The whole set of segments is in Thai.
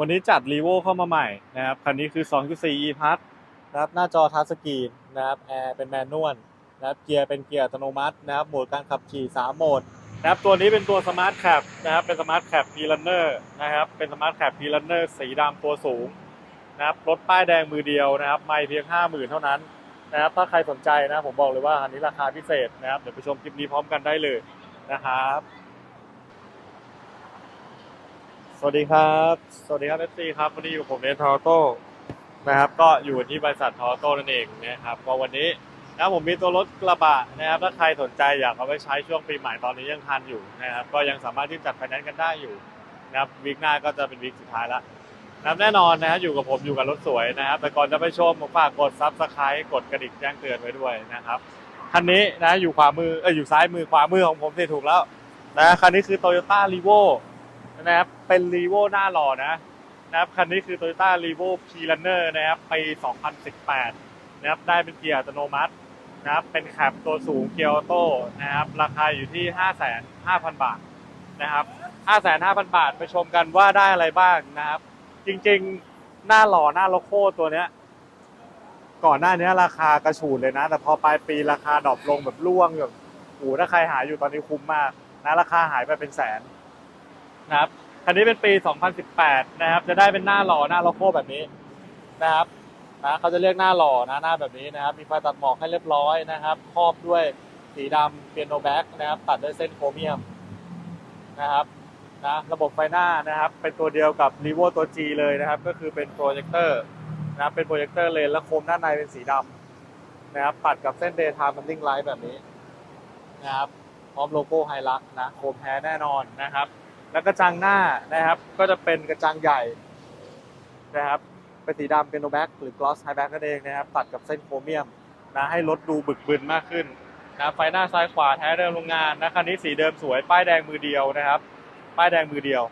วันนี้จัดรีโวเข้ามาใหม่นะครับคันนี้คือ 2.4 e p a s นะครับหน้าจอทัชสกรีนนะครับแอร์เป็นแมนนวลนะครับเกียร์เป็นเกียร์อัตโนมัตินะครับโหมดการขับขี่ 3 โหมดนะครับตัวนี้เป็นตัวสมาร์ทแคปนะครับเป็นสมาร์ทแคปพีลันเนอร์นะครับเป็นสมาร์ทแคปพีลันเนอร์สีดำตัวสูงนะครับรถป้ายแดงมือเดียวนะครับไม่เพียง 50,000 เท่านั้นนะครับถ้าใครสนใจนะผมบอกเลยว่าอันนี้ราคาพิเศษนะครับเดี๋ยวไปชมคลิปนี้พร้อมกันได้เลยนะครับ สวัสดีครับ สวัสดีครับเอฟซีครับ วันนี้อยู่ผมเนททอโต้นะครับ ก็อยู่ที่บริษัททอโต้นั่นเองนะครับก็วันนี้นะผมมีตัวรถกระบะนะครับ ถ้าใครสนใจอยากเอาไปใช้ช่วงปีใหม่ตอนนี้ยังทันอยู่นะครับ ก็ยังสามารถที่จัดไฟแนนซ์กันได้อยู่นะครับวีคหน้าก็จะเป็นวีคสุดท้ายละนะแน่นอนนะฮะอยู่กับผมอยู่กับรถสวยนะครับ แต่ก่อนจะไปชมผมฝากกดซับสไครต์กดกระดิ่งแจ้งเตือนไว้ด้วยนะครับคันนี้นะอยู่ขวามือเอออยู่ซ้ายมือขวามือของผมที่ถูกแล้วนะคันนี้คือ Toyota r e v o นะครับเป็นรีโวหน้าหล่อนะนะครับคันนี้คือ Toyota r e v o p r u n n e r นะครับปี 2018 นะครับได้เป็นเกียร์อัตโนมัตินะครับเป็นแคปตัวสูงเกียร์ออโต้นะครับราคาอยู่ที่ 5,500บาทนะครับ 5,500 บาทไปชมกันว่าได้อะไรบ้างนะครับ จริงๆหน้าหล่อหน้าโลโก้ตัวเนี้ยก่อนหน้านี้ราคากระฉูดเลยนะ แต่พอปลายปีราคาดรอปลงแบบร่วงแบบโอ้ถ้าใครหาอยู่ตอนนี้คุ้มมากนะราคาหายไปเป็นแสน นะครับคันนี้เป็นปี 2018 นะครับ จะได้เป็นหน้าหล่อหน้าโลโก้แบบนี้นะครับนะเขาจะเรียกหน้าหล่อนะหน้าแบบนี้นะครับ มีไฟตัดหมอกให้เรียบร้อยนะครับครอบด้วยสีดำเปียโนแบ็กนะครับ ตัดด้วยเส้นโครเมียมนะครับนะระบบไฟหน้านะครับ เป็นตัวเดียวกับ r e v o ตัว G เลยนะครับ ก็คือเป็นโปรเจคเตอร์นะครับเป็นโปรเจคเตอร์เลนและโคมด้านในเป็นสีดำนะครับ ตัดกับเส้น daytime running light แบบนี้นะครับพร้อมโลโก้ไฮลักนะโคมแท้แน่นอนนะครับ แล้วกระจังหน้านะครับ ก็จะเป็นกระจังใหญ่นะครับเป็นสีดำเป็นโนแบ็กหรือกลอสไฮแบ็กนั่นเองนะครับ ตัดกับเส้นโครเมียมนะให้รถดูบึกบึนมากขึ้นนะไฟหน้าซ้ายขวาแท้เดิมโรงงานนะคันนี้สีเดิมสวยป้ายแดงมือเดียวนะครับ ป้ายแดงมือเดียว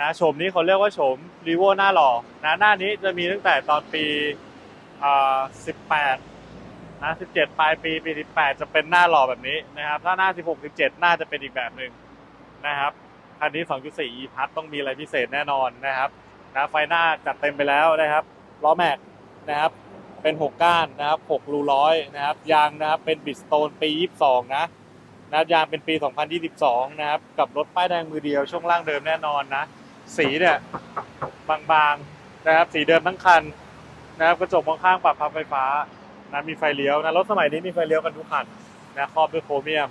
นะโฉมนี้เขาเรียกว่าโฉมรีโวหน้าหล่อนะหน้านี้จะมีตั้งแต่ตอนปีอ่า18นะ17 ปลายปีปี 18 จะเป็นหน้าหล่อแบบนี้นะครับ ถ้าหน้า 16 17น่าจะเป็นอีกแบบหนึ่งนะครับ คันนี้ 2.4 e พัทต้องมีอะไรพิเศษแน่นอนนะครับนะไฟหน้าจัดเต็มไปแล้วนะครับล้อแม็กนะครับ เป็น 6 ก้านนะครับ 6 รูร้อยนะครับ ยางนะครับเป็นบิสโตนปี 22 นะนะยางเป็นปี 2022 นะครับ กับรถป้ายแดงมือเดียวช่วงล่างเดิมแน่นอนนะ สีเนี่ยบางๆนะครับ สีเดิมทั้งคันนะครับกระจกมองข้างปรับพับไฟฟ้านะมีไฟเลี้ยวนะรถสมัยนี้มีไฟเลี้ยวกันทุกคันนะครอบด้วยโครเมียม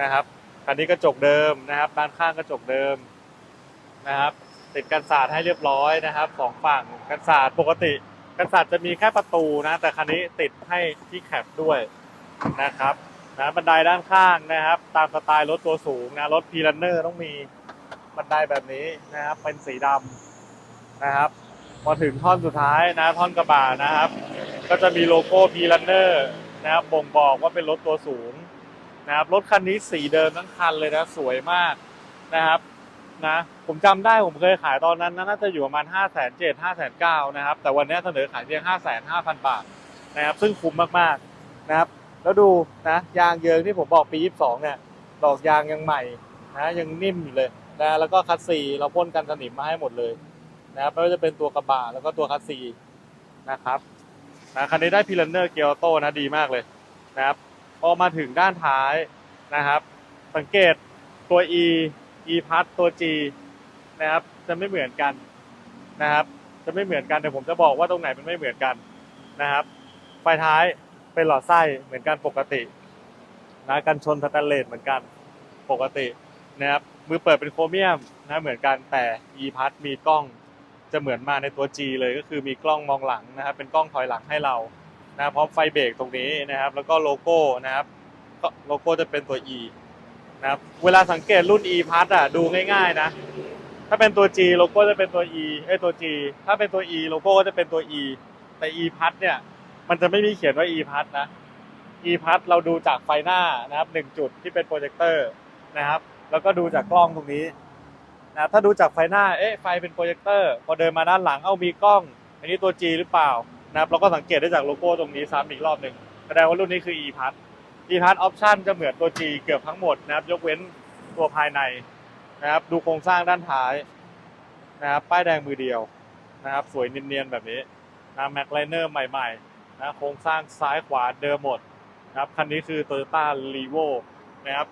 นะครับ คันนี้กระจกเดิมนะครับด้านข้างกระจกเดิมนะครับ ติดกันศาสตร์ให้เรียบร้อยนะครับสองฝั่งกันศาสตร์ปกติ กันศาสตร์จะมีแค่ประตูนะ แต่คันนี้ติดให้ที่แคปด้วยนะครับนะบันไดด้านข้างนะครับ ตามสไตล์รถตัวสูงนะรถพีรันเนอร์ต้องมีบันไดแบบนี้นะครับ เป็นสีดำนะครับพอถึงท่อนสุดท้ายนะท่อนกระบะนะครับ ก็จะมีโลโก้พีรันเนอร์นะครับบ่งบอกว่าเป็นรถตัวสูง นะครับรถคันนี้สีเดิมทั้งคันเลยนะสวยมากนะครับนะผมจำได้ผมเคยขายตอนนั้นน่าจะอยู่ประมาณ5 7 0 0 0 5 9 0 0นเก้านะครับแต่วันนี้เสนอขายเพียง5 5 0 0 0บาทนะครับซึ่งคุ้มมากๆนะครับ แล้วดูนะยางเยิงที่ผมบอกปี 22 เนี่ยดอกยางยังใหม่นะยังนิ่มอยู่เลยนะแล้วก็คัสซีเราพ่นกันสนิมมาให้หมดเลยนะครับไม่ว่าจะเป็นตัวกระบะแล้วก็ตัวคัสซีนะครับนะคันนี้ได้พิลันเนอร์เกียร์โต้นะดีมากเลยนะครับ อมาถึงด้านท้ายนะครับ สังเกตตัว e e พัทตัว g นะครับ จะไม่เหมือนกันนะครับ จะไม่เหมือนกันแต่ผมจะบอกว่าตรงไหนมันไม่เหมือนกันนะครับ ไฟท้ายเป็นหลอดไส้เหมือนกันปกตินะกันชนสแตนเลสเหมือนกันปกตินะครับมือเปิดเป็นโครเมียมนะเหมือนกันแต่ e พัทมีกล้องจะเหมือนมาในตัว G เลยก็คือมีกล้องมองหลังนะครับ เป็นกล้องถอยหลังให้เรา นะพร้อมไฟเบรกตรงนี้นะครับ แล้วก็โลโก้นะครับก็โลโก้จะเป็นตัว E นะครับเวลาสังเกตรุ่น E พัทอะดูง่าย ๆ นะ ถ้าเป็นตัว G โลโก้จะเป็นตัว E เอ้ยตัว G ถ้าเป็นตัว E โลโก้ก็จะเป็นตัว E แต่ E พัทเนี่ย มันจะไม่มีเขียนว่า E พัทนะ E พัทเราดูจากไฟหน้านะครับหนึ่งจุดที่เป็นโปรเจคเตอร์นะครับ แล้วก็ดูจากกล้องตรงนี้นะครับถ้าดูจากไฟหน้าเอ๊ะไฟเป็นโปรเจคเตอร์พอเดินมาด้านหลังเอ้ามีกล้อง อันนี้ตัว G หรือเปล่า นะครับเราก็สังเกตได้จากโลโก้ตรงนี้ซ้ำอีกรอบหนึ่งแสดงว่ารุ่นนี้คือ e p a s e p a s option จะเหมือนตัว G เกือบทั้งหมดนะครับ ยกเว้นตัวภายในนะครับ ดูโครงสร้างด้านท้ายนะครับ ป้ายแดงมือเดียวนะครับ สวยเนียนๆแบบนี้นะแม็กไลเนอร์ใหม่ๆนะโครงสร้างซ้ายขวาเดิมหมดนะครับ คันนี้คือ Toyota r e v o นะครับ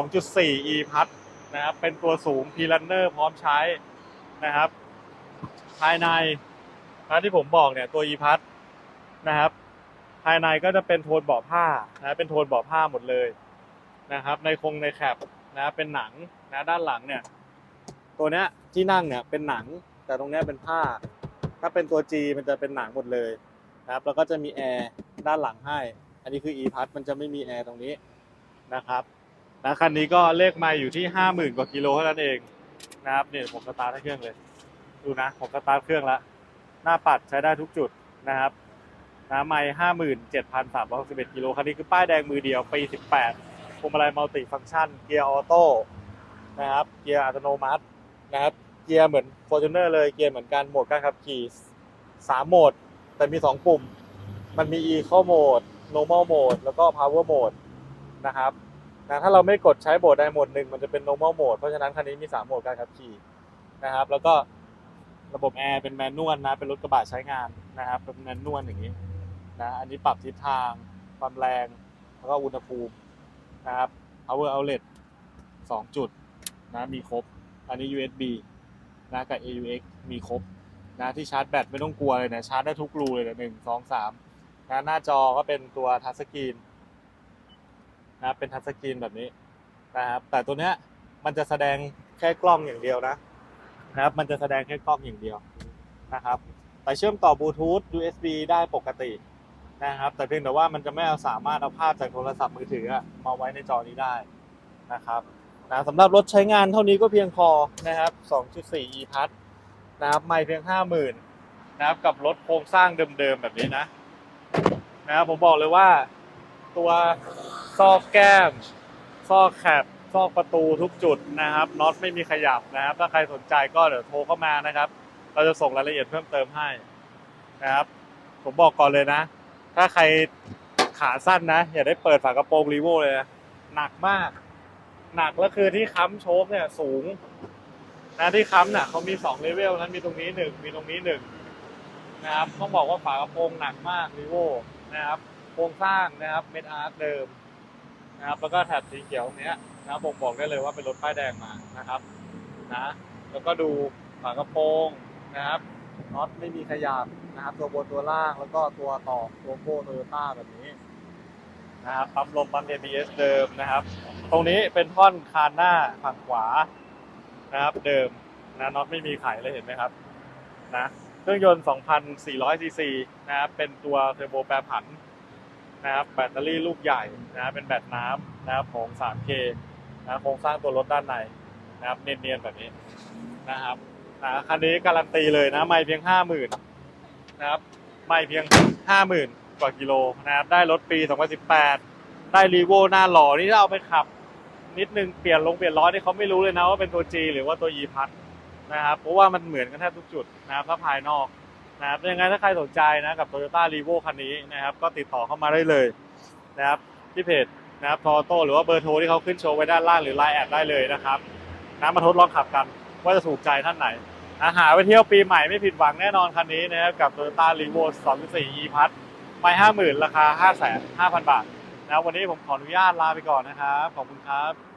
2.4 e พัทนะครับ เป็นตัวสูง p ี r นเนอร์พร้อมใช้นะครับ ภายใน นที่ผมบอกเนี่ยตัว e พัทนะครับ ภายในก็จะเป็นโทนเบาะผ้านะเป็นโทนเบาะผ้าหมดเลยนะครับ ในคงในแคปนะเป็นหนังนะด้านหลังเนี่ย ตัวเนี้ยที่นั่งเนี่ยเป็นหนัง แต่ตรงเนี้ยเป็นผ้า ถ้าเป็นตัว G มันจะเป็นหนังหมดเลยนะครับ แล้วก็จะมีแอร์ด้านหลังให้ อันนี้คือ e พัทมันจะไม่มีแอร์ตรงนี้นะครับนะคันนี้ก็เลขไมล์อยู่ที่ห้าหมื่นกว่ากิโลเท่านั้นเองนะครับเนี่ยผมสตาร์ทให้เครื่องเลย ดูนะผมสตาร์ทเครื่องแล้ว หน้าปัดใช้ได้ทุกจุดนะครับนะไม่ห้าหมื่นเจ็ดพันสามร้อยสิบเอ็ดกิโลคันนี้คือป้ายแดงมือเดียวปีสิบแปดพวงมาลัยมัลติฟังก์ชัน เกียร์ออโต้นะครับ เกียร์อัตโนมัตินะครับ เกียร์เหมือน f o r t u n e r เลย เกียร์เหมือนกัน โหมดการขับขี่สามโหมด แต่มีสองปุ่ม มันมี Eco Mode Normal Mode แล้วก็ Power Mode นะครับนะถ้าเราไม่กดใช้โหมดใดโหมดหนึ่งมันจะเป็น Normal Mode เพราะฉะนั้นคันนี้มีสามโหมดการขับขี่นะครับ แล้วก็ ระบบแอร์เป็นแมนนวลนะ เป็นรถกระบะใช้งานนะครับเป็นแมนนวลอย่างนี้นะอันนี้ปรับทิศทางความแรง แล้วก็อุณหภูมินะครับ power outlet 2 จุดนะมีครบ อันนี้ USB นะกับ AUX มีครบนะที่ชาร์จแบตไม่ต้องกลัวเลยนะชาร์จได้ทุกรูเลยนะหนึ่งสองสามนะหน้าจอก็เป็นตัวทัชสกรีนนะเป็นทัชสกรีนแบบนี้นะครับแต่ตัวเนี้ยมันจะแสดงแค่กล้องอย่างเดียวนะ นะครับ มันจะแสดงแค่กล้องอย่างเดียวนะครับ แต่เชื่อมต่อบลูทูธ USB ได้ปกตินะครับ แต่เพียงแต่ว่ามันจะไม่เอาสามารถเอาภาพจากโทรศัพท์มือถือมาไว้ในจอนี้ได้นะครับนะสำหรับรถใช้งานเท่านี้ก็เพียงพอนะครับ 2.4 e พัทนะครับไม่เพียง 50,000นะครับกับรถโครงสร้างเดิมๆแบบนี้นะนะครับผมบอกเลยว่าตัวซอกแก้มซอกแคป ซอกประตูทุกจุดนะครับน็อตไม่มีขยับนะครับ ถ้าใครสนใจก็เดี๋ยวโทรเข้ามานะครับ เราจะส่งรายละเอียดเพิ่มเติมให้นะครับ ผมบอกก่อนเลยนะ ถ้าใครขาสั้นนะ อย่าได้เปิดฝากระโปรงรีโวเลยนะหนักมาก หนักแล้วคือที่ค้ำโชคเนี่ยสูงนะที่ค้ำเนี่ยเขามีสองเลเวลนั้นมีตรงนี้หนึ่งมีตรงนี้หนึ่งนะครับต้องบอกว่าฝากระโปรงหนักมากรีโวนะครับโครงสร้างนะครับเมดอาร์เดิมนะครับแล้วก็แถบสีเขียวตรงเนี้ย นะบผมบอกได้เลยว่าเป็นรถป้ายแดงมานะครับนะแล้วก็ดูฝากระโปรงนะครับน็อตไม่มีขยับนะครับ ตัวบนตัวล่างแล้วก็ตัวต่อโลโก้โตโยต้าแบบนี้นะครับปั๊มลมปั๊ม ABS เดิมนะครับ ตรงนี้เป็นท่อนคานหน้าฝั่งขวานะครับ เดิมนะน็อตไม่มีไขเลยเห็นไหมครับนะเครื่องยนต์ 2,400 ซีซีนะครับเป็นตัวเทอร์โบแปรผันนะครับแบตเตอรี่ลูกใหญ่นะครับเป็นแบตน้ำนะครับของ 3K นะโครงสร้างตัวรถด้านในนะครับเนียนๆแบบนี้นะครับนะคันนี้การันตีเลยนะไม่เพียง50,000นนะครับไม่เพียง50,000กว่ากิโลนะครับได้รถปี 2018 ได้รีโวหน้าหล่อนี่ถ้าเอาไปขับ นิดนึงเปลี่ยนลงเปลี่ยนล้อที่เขาไม่รู้เลยนะว่าเป็นตัว G หรือว่าตัว E พัทนะครับเพราะว่ามันเหมือนกันแทบทุกจุดนะครับถ้าภายนอกนะครับยังไงถ้าใครสนใจนะกับ Toyota r e v o คันนี้นะครับก็ติดต่อเข้ามาได้เลยนะครับที่เพจ นะครับทอโต้หรือว่าเบอร์โทรที่เขาขึ้นโชว์ไว้ด้านล่างหรือไลน์แอดได้เลยนะครับนะมาทดลองขับกันว่าจะถูกใจท่านไหนอาหาไปเที่ยวปีใหม่ไม่ผิดหวังแน่นอนคันนี้นะครับกับ Toyota r e v o 2.4 E พัทไม่50,000 ราคา 5 5 0 0 0 บาทนะครับวันนี้ผมขออนุญาตลาไปก่อนนะครับ ขอบคุณครับ